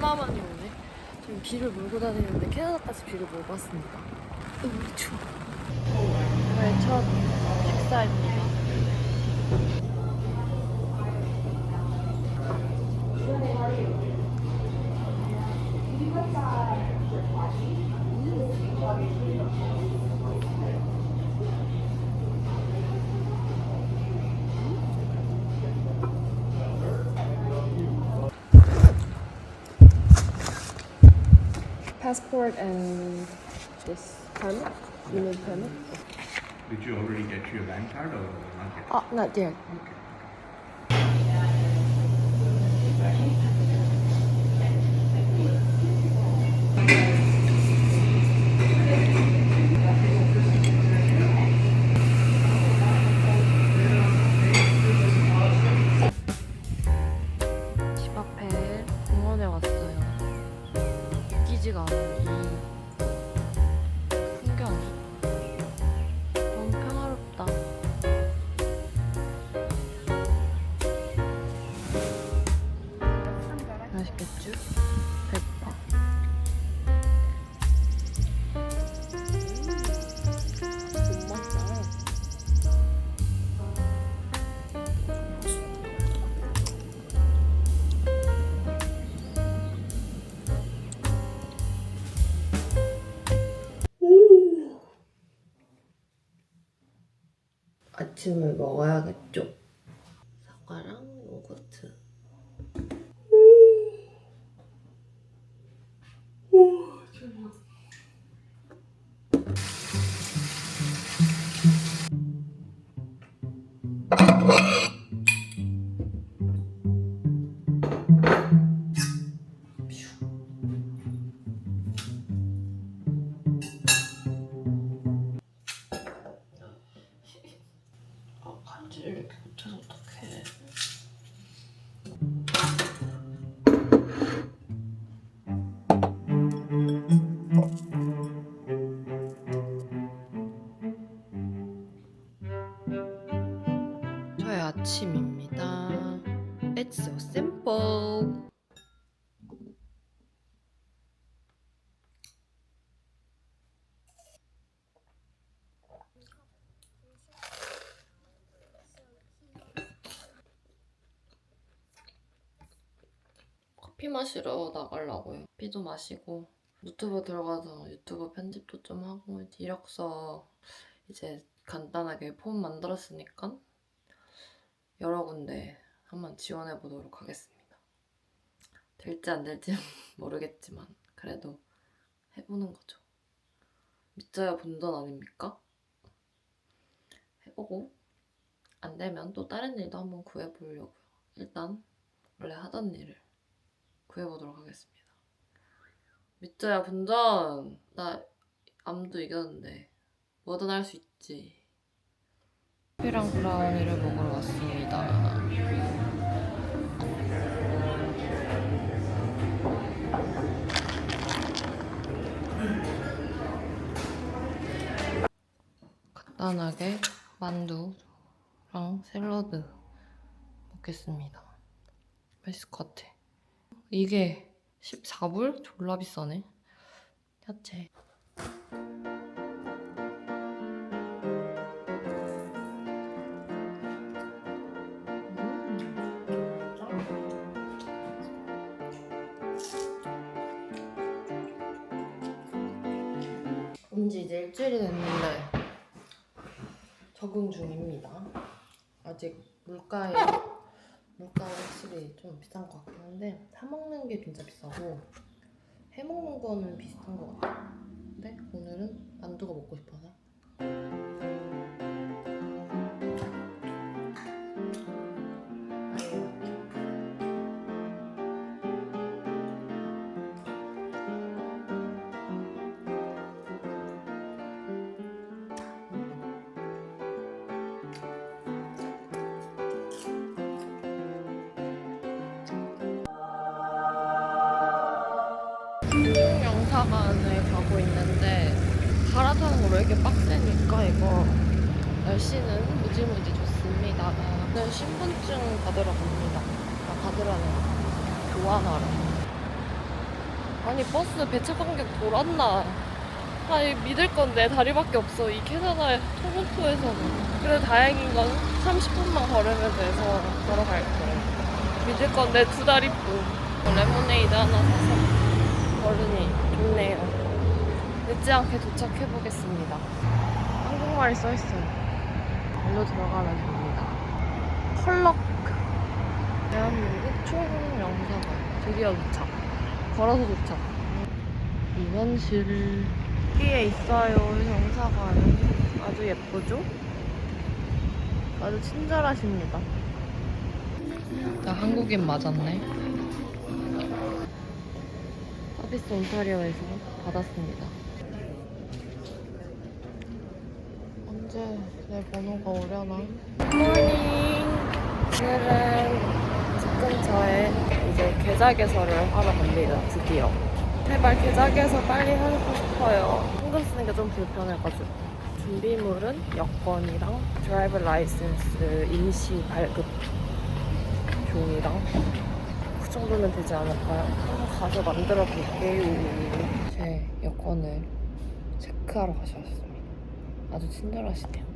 만에 오네. 지금 비를 몰고 다니는데 캐나다까지 비를 몰고 왔습니다. 너무 추워. 저의 첫 식사입니다. Passport and this permit. You need permit? Did you already get your bank card or not yet? Oh, not yet. 집 아침을 먹어야겠죠. 사과랑 요거트. 커피 마시러 나가려고요. 커피도 마시고 유튜브 들어가서 유튜브 편집도 좀 하고 이력서 이제 간단하게 폼 만들었으니까 여러 군데 한번 지원해 보도록 하겠습니다. 될지 안 될지 모르겠지만 그래도 해보는 거죠. 믿져야 본전 아닙니까? 해보고 안 되면 또 다른 일도 한번 구해보려고요. 일단 원래 하던 일을 구해보도록 하겠습니다. 믿져야 본전! 나 암도 이겼는데 뭐든 할 수 있지. 커피랑 브라우니를 먹으러 왔습니다. 간단하게 만두랑 샐러드 먹겠습니다. 맛있을 것 같아. 이게 14불? 졸라 비싸네. 야채. 온지 이제 일주일이 됐는데 적응 중입니다. 아직 물가에 확실히 좀 비싼 것 같긴 한데 사 먹는 게 진짜 비싸고 해 먹는 거는 비슷한 것 같아요. 근데 오늘은 만두가 먹고 싶어서 영사관에 가고 있는데 왜 이렇게 빡세니까 이거 날씨는 무지무지 좋습니다. 오늘 신분증 받으러 갑니다. 아, 받으라네. 교환하러. 아니 버스 배차 간격 돌았나? 아니 믿을 건데 다리밖에 없어. 이 캐나다의 토론토에서는. 그래도 다행인 건 30분만 걸으면 돼서 걸어갈 거예요. 믿을 건데 두 다리 뿐. 레모네이드 하나 사서 걸으니 좋네요. 늦지 않게 도착해 보겠습니다. 한국말이 써 있어요. 일로 들어가면 됩니다. 펄럭 대한민국 총영사관 드디어 도착. 걸어서 도착. 이만실 여기에 있어요 영사관이 아주 예쁘죠? 아주 친절하십니다. 나 한국인 맞았네. 서비스 온타리오에서 받았습니다. 언제 내 번호가 오려나? 굿모닝! 오늘은 집 근처에 이제 계좌 개설을 하러 갑니다. 드디어. 제발 계좌 개설 빨리 하고 싶어요. 현금 쓰는 게 좀 불편해가지고. 준비물은 여권이랑 드라이브 라이센스 임시 발급 종이랑 그 정도면 되지 않을까요? 가서 만들어 볼게요. 제 여권을 체크하러 가셨습니다. 아주 친절하시네요.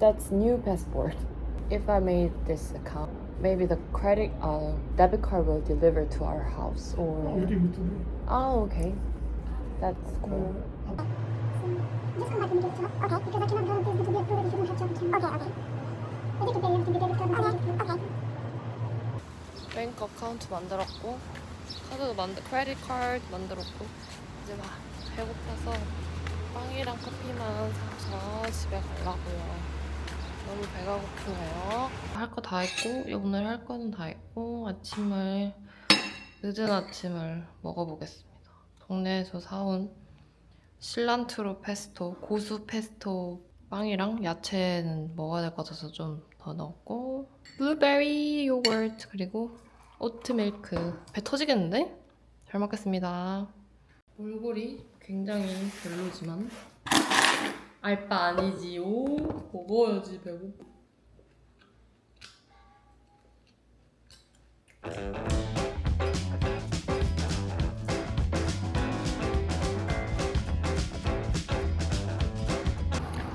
That's new passport. If I made this account, maybe the credit, uh, debit card will deliver to our house or. Oh, okay. That's cool. Just come back when you get it to us. Okay, because I cannot guarantee it will be approved if you don't have job Okay, okay. But you can pay everything with debit card. Okay, okay. 뱅크 어카운트 만들었고 카드도 만들 크레딧 카드 만들었고 이제 막 배고파서 빵이랑 커피만 사서 집에 가려고요. 너무 배가 고프네요. 할 거 다 했고 오늘 할 거는 다 했고 아침을 늦은 아침을 먹어보겠습니다. 동네에서 사온 실란트로 페스토 고수 페스토 빵이랑 야채는 먹어야 될 것 같아서 좀 더 넣었고 블루베리 요거트 그리고 오트밀크. 배 터지겠는데? 잘 먹겠습니다. 몰골이 굉장히 별로지만 알바 아니지요 먹어야지 배고파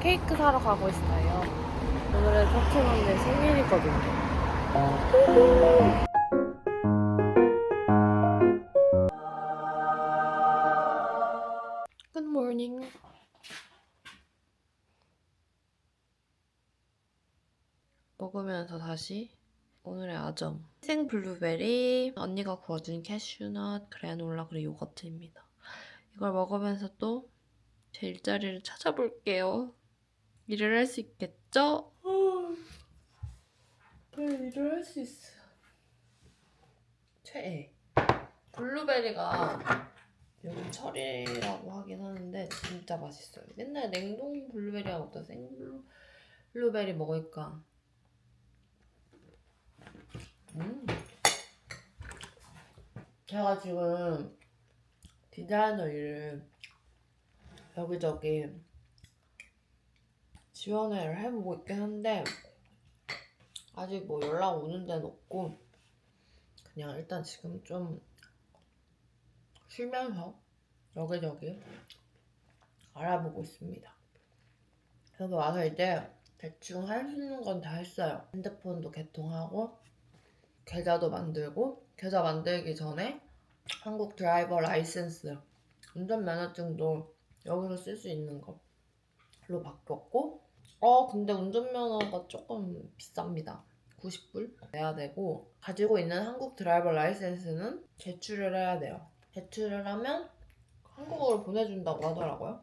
케이크 사러 가고 있어요. 오늘은 터키 언니 생일이거든요 먹으면서 다시 오늘의 아점. 생 블루베리, 언니가 구워준 캐슈넛, 그래놀라 그리고 요거트입니다. 이걸 먹으면서 또 제 일자리를 찾아볼게요. 일을 할 수 있겠죠? 네, 일을 할 수 있어요. 최애. 블루베리가 요즘 철이라고 하긴 하는데 진짜 맛있어요. 맨날 냉동 블루베리가 먹다 생 블루베리 먹으니까 음. 제가 지금 디자이너 일을 여기저기 지원을 해보고 있긴 한데 아직 뭐 연락 오는 데는 없고 그냥 일단 지금 좀 쉬면서 여기저기 알아보고 있습니다. 여기 와서 이제 대충 할 수 있는 건 다 했어요. 핸드폰도 개통하고 계좌도 만들고 계좌 만들기 전에 한국 드라이버 라이센스 운전면허증도 여기서 쓸 수 있는 걸로 바뀌었고 어 근데 운전면허가 조금 비쌉니다. 90불 내야 되고 가지고 있는 한국 드라이버 라이센스는 제출을 해야 돼요. 제출을 하면 한국어로 보내준다고 하더라고요.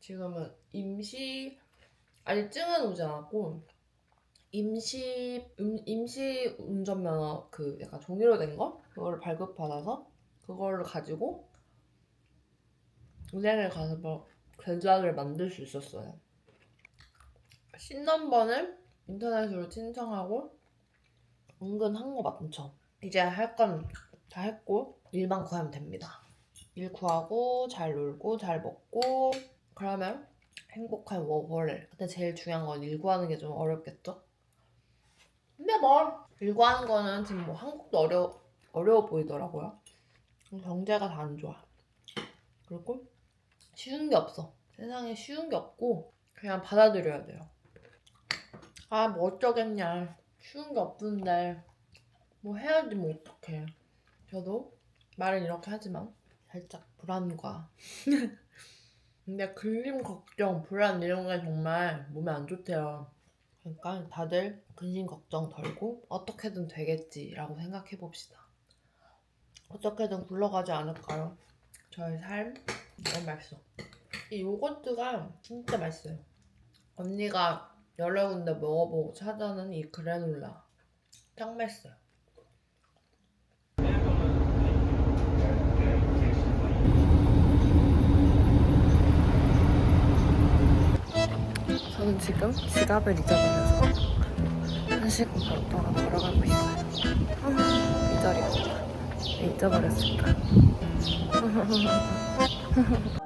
지금은 임시 아직 증은 오지 않았고 임시 음, 임시 운전면허 그 약간 종이로 된 거 그거를 발급받아서 그거를 가지고 은행에 가서 뭐 계좌를 만들 수 있었어요. 신넘버는 인터넷으로 신청하고 은근 한 거 많죠. 이제 할 건 다 했고 일만 구하면 됩니다. 일 구하고 잘 놀고 잘 먹고 그러면 행복한 워홀을 근데 제일 중요한 건 일 구하는 게 좀 어렵겠죠? 근데 뭐일 구하는 거는 지금 뭐 한국도 어려, 어려워 보이더라고요. 경제가 다 안 좋아. 그리고 쉬운 게 없어. 세상에 쉬운 게 없고 그냥 받아들여야 돼요. 아 뭐 어쩌겠냐. 쉬운 게 없는데 뭐 해야지 뭐 어떡해. 저도 말은 이렇게 하지만 살짝 불안과 근데 근심 걱정 불안 이런 게 정말 몸에 안 좋대요 그러니까 다들 근심 걱정 덜고 어떻게든 되겠지라고 생각해 봅시다. 어떻게든 굴러가지 않을까요? 저의 삶? 너무 맛있어 이 요거트가 진짜 맛있어요. 언니가 여러 군데 먹어보고 찾아낸 이 그래놀라. 짱 맛있어요 저는 지금 지갑을 잊어버려서 한식 먹다가 걸어가고 있어요. 네, 잊어버렸습니다.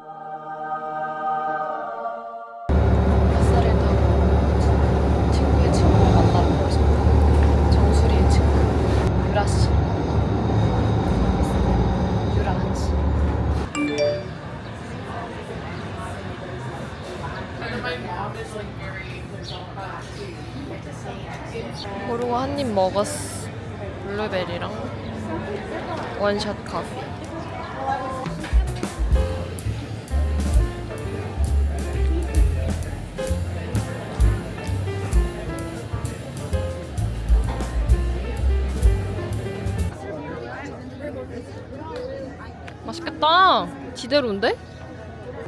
지대로인데?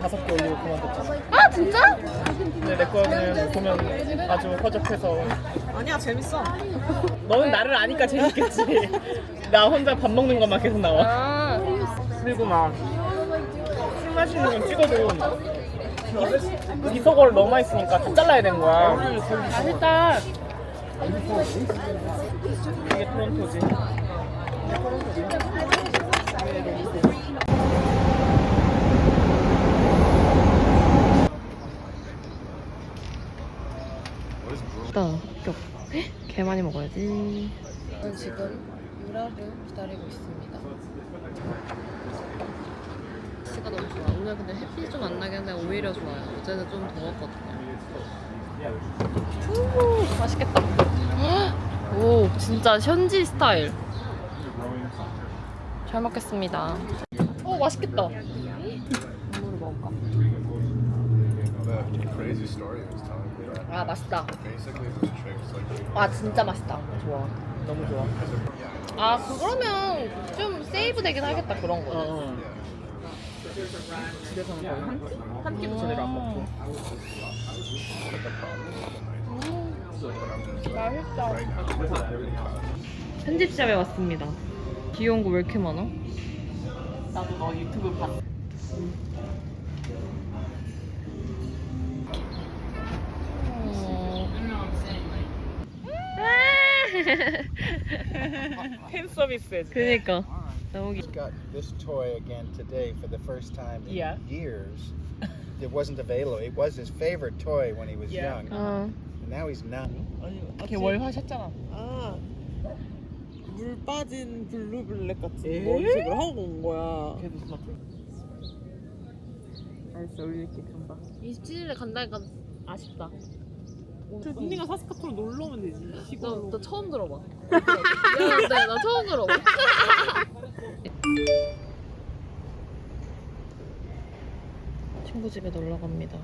다섯 개 올리고 그만뒀잖아. 아 진짜? 근데 내 거는 보면 아주 허접해서. 아니야 재밌어. 너는 나를 아니까 재밌겠지. 나 혼자 밥 먹는 것만 계속 나와. 아 그리고 막 술 마시는 건 찍어도 비속어를 너무 많이 쓰니까 다 잘라야 되는 거야. 맛있다. 이게 토론토지. 일단 합격. 개 많이 먹어야지. 저는 지금 유라를 기다리고 있습니다. 날씨가 너무 좋아. 오늘 근데 햇빛이 좀안 나긴 한데 오히려 좋아요. 어제는 좀 더웠거든요. 후, 맛있겠다. 오, 진짜 현지 스타일. 잘 먹겠습니다. 오, 맛있겠다. 국물을 먹을까? 아, 맛있다. 아, 진짜 맛있다. 좋아. 너무 좋아. 아 그러면 좀 세이브 되긴 하겠다 그런 거. 어. 집에서는 거의 한 끼? 한 끼도 제대로 안 먹고. 맛있다. 편집샵에 왔습니다. 귀여운 거 왜 이렇게 많아? 나도 너 유튜브 봤어. 팬 서비스 해줘. 그니까 너무 귀. got this toy again today for the first time in Yeah. years. It wasn't available. It was his favorite toy when he was Yeah. young. 어. And now he's not. 걔 월화셨잖아. 아. 물 빠진 블루블랙 같은 머리색을 하고 온 거야. 걔도 스마트. 알았어, 올릴게 금방. 27일에 간다니까 아쉽다. 저 언니가 사스카토로 놀러 오면 되지. 나, 시골로. 나 처음 들어봐. 미안한데 나 처음 들어봐. 친구 집에 놀러 갑니다.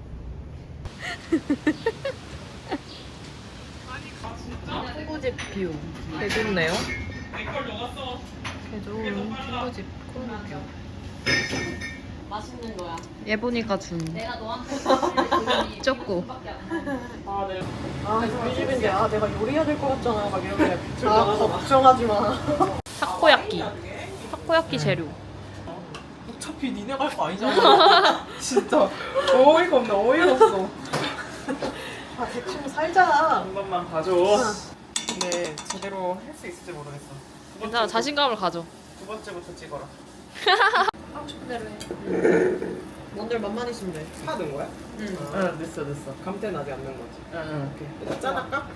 친구 집 뷰. 개 좋네요. 개 좋은 친구 집 코너 뷰. 맛있는 거야. 얘 보니까 준. 내가 너한테 쪼꼬. 아, 네. 아, 우리 집인데 아, 내가 요리해야 될 것 같잖아. 막 이러면 아, 걱정하지 마. 타코야끼. 타코야끼 재료. 어차피 니네 갈 거 아니잖아. 진짜 어이가 없네. 어이가 없어. 아, 대충 살자. 한 번만 봐줘. 근데 제대로 할 수 있을지 모르겠어. 두 괜찮아, 자신감을 가져. 두 번째부터 찍어라. 하고 싶은 대로 해. 뭔들 맛만 있으면 돼. 파 넣은 거야? 응. 응 됐어 됐어 감태는 아직 안 넣은 거지. 응 응 오케이 일단 짠할까?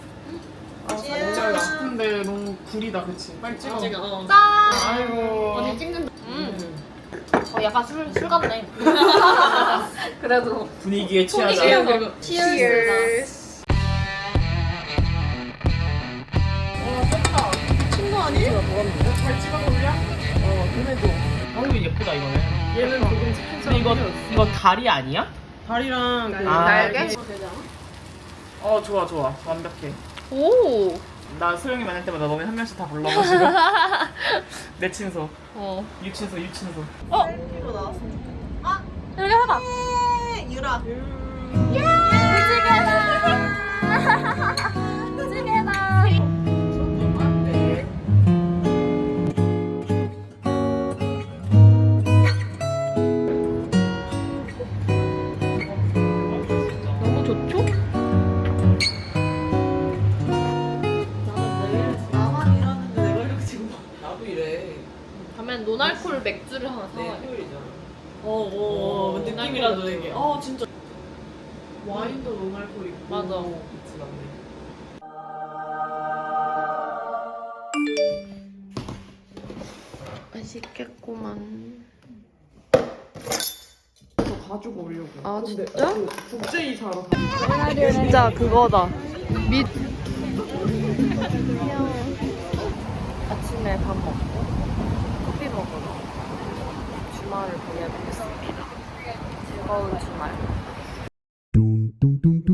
아 먹고 싶은데 너무 구리다 그치 빨리 찍어 어. 짠! 아이고 언니 찍는. 음. 어, 약간 술, 술 같네. 그래도. 분위기에 취하자 Cheers. Cheers. 친구 아니지? 잘 찍어 올려? 어, 그래도. 어우 예쁘다 이거는. 얘는 조금 근데 이거 이거 다리 아니야? 다리랑 그 아, 날개? 어 좋아 좋아. 완벽해. 오. 나 소영이 만날 때마다 너네 한 명씩 다 불러가지고. 내 친소. 어. 유친소 유친소. 이거 나왔어. 이렇게 해봐. 유라. 너무 어, 어, 어, 느낌이라도 날콜 되게. 어, 진짜. 와인도 노말콜 있고. 맞아. 그치, 맞네. 맛있겠구만. 저 가지고 오려고. 아, 근데 진짜? 그 국제이사로 진짜 그거다. 밑. 아침에 밥 먹고 커피 먹으러 주말을 보내보겠습니다. 즐거운 주말. Dum dum dum